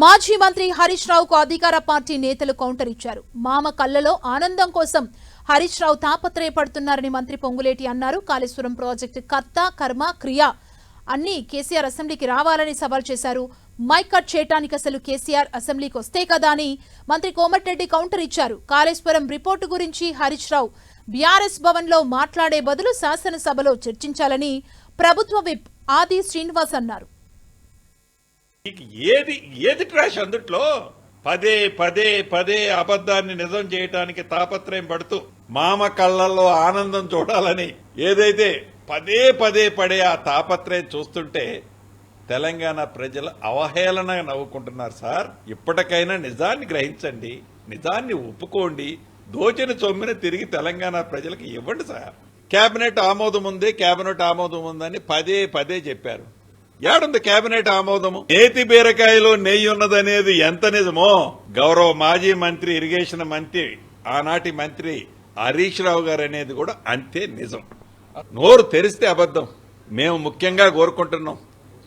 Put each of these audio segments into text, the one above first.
మాజీ మంత్రి హరీష్ రావుకు అధికార పార్టీ నేతలు కౌంటర్ ఇచ్చారు. మామ కళ్ళలో ఆనందం కోసం హరీష్ రావు తాపత్రయపడుతున్నారని మంత్రి పొంగులేటి అన్నారు. కాళేశ్వరం ప్రాజెక్టు కర్త కర్మ క్రియ అన్ని కేసీఆర్ అసెంబ్లీకి రావాలని సవాల్ చేశారు. మైక్ కట్ చేయటానికి అసలు కేసీఆర్ అసెంబ్లీకి వస్తే కదా అని మంత్రి కోమటిరెడ్డి కౌంటర్ ఇచ్చారు. కాళేశ్వరం రిపోర్టు గురించి హరీష్ రావు బీఆర్ఎస్ భవన్లో మాట్లాడే బదులు శాసనసభలో చర్చించాలని ప్రభుత్వ విప్ ఆది శ్రీనివాస్ అన్నారు. నీకు ఏది ఏది ట్రాష్ అందుట్లో? పదే పదే పదే అబద్ధాన్ని నిజం చేయటానికి తాపత్రయం పడుతూ మామ కళ్ళల్లో ఆనందం చూడాలని ఏదైతే పదే పదే పడే ఆ తాపత్రయం చూస్తుంటే తెలంగాణ ప్రజలు అవహేళన నవ్వుకుంటున్నారు సార్. ఇప్పటికైనా నిజాన్ని గ్రహించండి నిజాన్ని ఒప్పుకోండి దోచిన చొమ్మిన తిరిగి తెలంగాణ ప్రజలకు ఇవ్వండి సార్. కేబినెట్ ఆమోదం ఉంది కేబినెట్ ఆమోదం ఉందని పదే పదే చెప్పారు. ఏడుంది కేబినెట్ ఆమోదము? నేతి బీరకాయలో నెయ్యి ఉన్నదనేది ఎంత నిజమో? గౌరవ మాజీ మంత్రి ఇరిగేషన్ మంత్రి ఆనాటి మంత్రి హరీష్ రావు గారు అనేది కూడా అంతే నిజం. నోరు తెరిస్తే అబద్ధం. మేము ముఖ్యంగా కోరుకుంటున్నాం.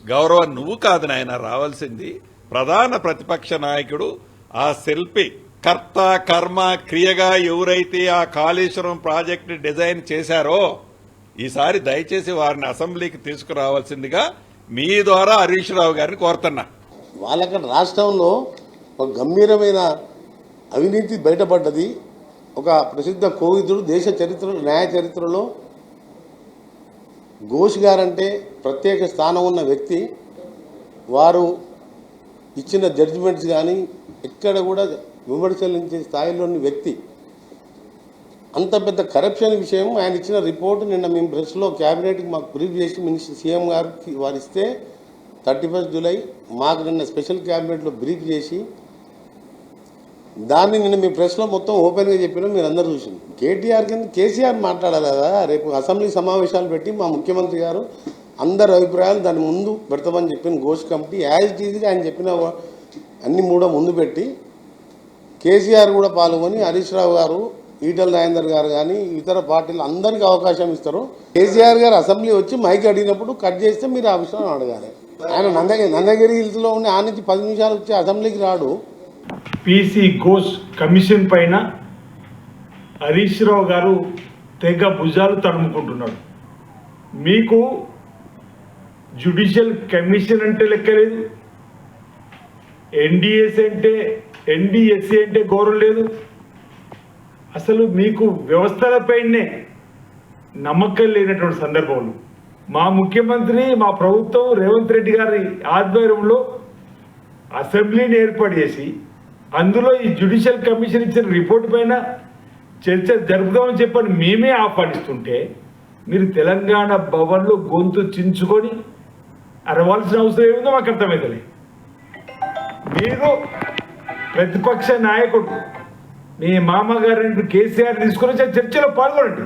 గౌరవ నువ్వు కాదు నాయన రావాల్సింది ప్రధాన ప్రతిపక్ష నాయకుడు ఆ శిల్పి కర్త కర్మ క్రియగా ఎవరైతే ఆ కాళేశ్వరం ప్రాజెక్ట్ డిజైన్ చేశారో ఈసారి దయచేసి వారిని అసెంబ్లీకి తీసుకురావాల్సిందిగా మీ ద్వారా హరీష్ రావు గారిని కోరుతున్నా. వాళ్ళక్కడ రాష్ట్రంలో ఒక గంభీరమైన అవినీతి బయటపడ్డది. ఒక ప్రసిద్ధ కోవిదుడు దేశ చరిత్ర న్యాయ చరిత్రలో ఘోష్ గారంటే ప్రత్యేక స్థానం ఉన్న వ్యక్తి. వారు ఇచ్చిన జడ్జిమెంట్స్ కానీ ఎక్కడ కూడా విమర్శలించే స్థాయిలోని వ్యక్తి. అంత పెద్ద కరప్షన్ విషయం ఆయన ఇచ్చిన రిపోర్ట్ నిన్న మేము ప్రెస్లో క్యాబినెట్కి మాకు బ్రీఫ్ చేసి మినిస్టర్ సీఎం గారికి వారిస్తే థర్టీ ఫస్ట్ జూలై మాకు నిన్న స్పెషల్ క్యాబినెట్లో బ్రీఫ్ చేసి దాన్ని నిన్న మీ ప్రెస్లో మొత్తం ఓపెన్గా చెప్పినా మీరు అందరూ చూసింది కేటీఆర్ కింద కేసీఆర్ మాట్లాడాలి కదా రేపు అసెంబ్లీ సమావేశాలు పెట్టి మా ముఖ్యమంత్రి గారు అందరి అభిప్రాయాలు దాని ముందు పెడతామని చెప్పిన ఘోష్ కమిటీ యాజ్ ఇట్ ఈజ్గా ఆయన చెప్పిన అన్ని మూడో ముందు పెట్టి కేసీఆర్ కూడా పాల్గొని హరీష్ రావు గారు ఈటల రాజేందర్ గారు కానీ ఇతర పార్టీలు అందరికీ అవకాశం ఇస్తారు. కేసీఆర్ గారు అసెంబ్లీ వచ్చి మైక్ అడిగినప్పుడు కట్ చేస్తే మీరు ఆ విషయం అడగాలి. ఆయన నందగిరి నందగిరి హిల్స్లో ఉండి ఆ నుంచి పది నిమిషాలు వచ్చి అసెంబ్లీకి రాడు. పీసీ ఘోష్ కమిషన్ పైన హరీష్ రావు గారు తెగ భుజాలు తడుముకుంటున్నాడు మీకు జుడిషియల్ కమిషన్ అంటే లెక్కలేదు ఎన్డీఎస్ అంటే ఎన్డిఎస్సి అంటే గౌరవం లేదు. అసలు మీకు వ్యవస్థలపైనే నమ్మకం లేనటువంటి సందర్భంలో మా ముఖ్యమంత్రి మా ప్రభుత్వం రేవంత్ రెడ్డి గారి ఆధ్వర్యంలో అసెంబ్లీని ఏర్పాటు చేసి అందులో ఈ జ్యుడిషియల్ కమిషన్ ఇచ్చిన రిపోర్ట్ పైన చర్చ జరుపుదామని చెప్పని మేమే ఆహ్వానిస్తుంటే మీరు తెలంగాణ భవన్లో గొంతు చించుకొని అరవాల్సిన అవసరం ఏముందో మాకు అర్థమైతలే మీరు ప్రతిపక్ష నాయకుడు మీ మామగారు కేసీఆర్ తీసుకొని వచ్చి చర్చలో పాల్గొనండి.